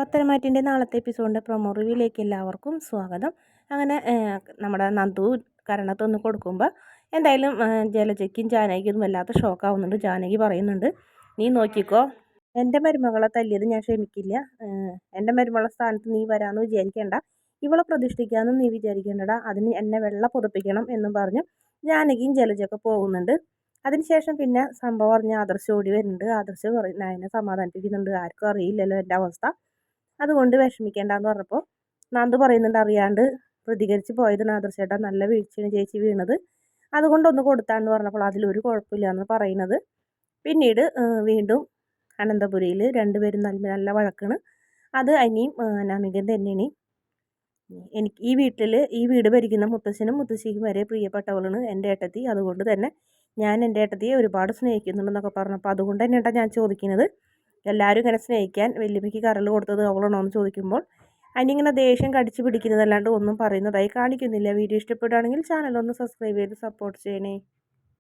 പത്തരമാറ്റിന്റെ നാളത്തെ എപ്പിസോഡിന്റെ പ്രൊമോ റിവ്യൂയിലേക്ക് എല്ലാവർക്കും സ്വാഗതം. അങ്ങനെ നമ്മുടെ നന്ദു കരണത്തൊന്ന് കൊടുക്കുമ്പോൾ എന്തായാലും ജലജയ്ക്കും ജാനകിക്കും വല്ലാത്ത ഷോക്കാവുന്നുണ്ട് ജാനകി പറയുന്നുണ്ട് നീ നോക്കിക്കോ എന്റെ മരുമകളെ തല്ലിയത് ഞാൻ ക്ഷമിക്കില്ല. എന്റെ മരുമകളെ സ്ഥാനത്ത് നീ വരാമെന്ന് വിചാരിക്കേണ്ട. ഇവളെ പ്രതിഷ്ഠിക്കാമെന്ന് നീ വിചാരിക്കേണ്ടടാ. അതിന് എന്നെ വെള്ള പുതപ്പിക്കണം എന്നും പറഞ്ഞു ജാനകിയും ജലജയൊക്കെ പോകുന്നുണ്ട്. അതിനുശേഷം പിന്നെ സംഭവം അറിഞ്ഞ ആദർശ് ഓടി വരുന്നുണ്ട്. ആദർശ് നയനെ സമാധാനിപ്പിക്കുന്നുണ്ട്. ആർക്കും അറിയില്ലല്ലോ എന്റെ അവസ്ഥ. അതുകൊണ്ട് വിഷമിക്കേണ്ടെന്ന് പറഞ്ഞപ്പോൾ നന്ദു പറയുന്നുണ്ട് അറിയാണ്ട് പ്രതികരിച്ച് പോയത് നാദർശേട്ട നല്ല വീഴ്ചയാണ് ചേച്ചി വീണത്. അതുകൊണ്ടൊന്ന് കൊടുത്താന്ന് പറഞ്ഞപ്പോൾ അതിലൊരു കുഴപ്പമില്ല എന്ന് പറയുന്നത്. പിന്നീട് വീണ്ടും അനന്തപുരിയിൽ രണ്ടുപേരും നല്ല നല്ല വഴക്കാണ്. അത് അനിയും നമികൻ തന്നെയാണ്. എനിക്ക് ഈ വീട്ടിൽ ഈ വീട് ഭരിക്കുന്ന മുത്തശ്ശനും മുത്തശ്ശിക്കും വരെ പ്രിയപ്പെട്ടവളാണ് എന്റെ ഏട്ടത്തി. അതുകൊണ്ട് തന്നെ ഞാൻ എന്റെ ഏട്ടത്തിയെ ഒരുപാട് സ്നേഹിക്കുന്നുണ്ടെന്നൊക്കെ പറഞ്ഞപ്പോൾ അതുകൊണ്ട് തന്നെ ഞാൻ ചോദിക്കുന്നത്. എല്ലാവരും ഇങ്ങനെ സ്നേഹിക്കാൻ വല്യമ്മയ്ക്ക് കരൾ കൊടുത്തത് അവളാണോ എന്ന് ചോദിക്കുമ്പോൾ അതിനിങ്ങനെ ദേഷ്യം കടിച്ചു പിടിക്കുന്നതല്ലാണ്ട് ഒന്നും പറയുന്നതായി കാണിക്കുന്നില്ല. വീഡിയോ ഇഷ്ടപ്പെടുകയാണെങ്കിൽ ചാനൽ ഒന്ന് സബ്സ്ക്രൈബ് ചെയ്ത് സപ്പോർട്ട് ചെയ്യണേ.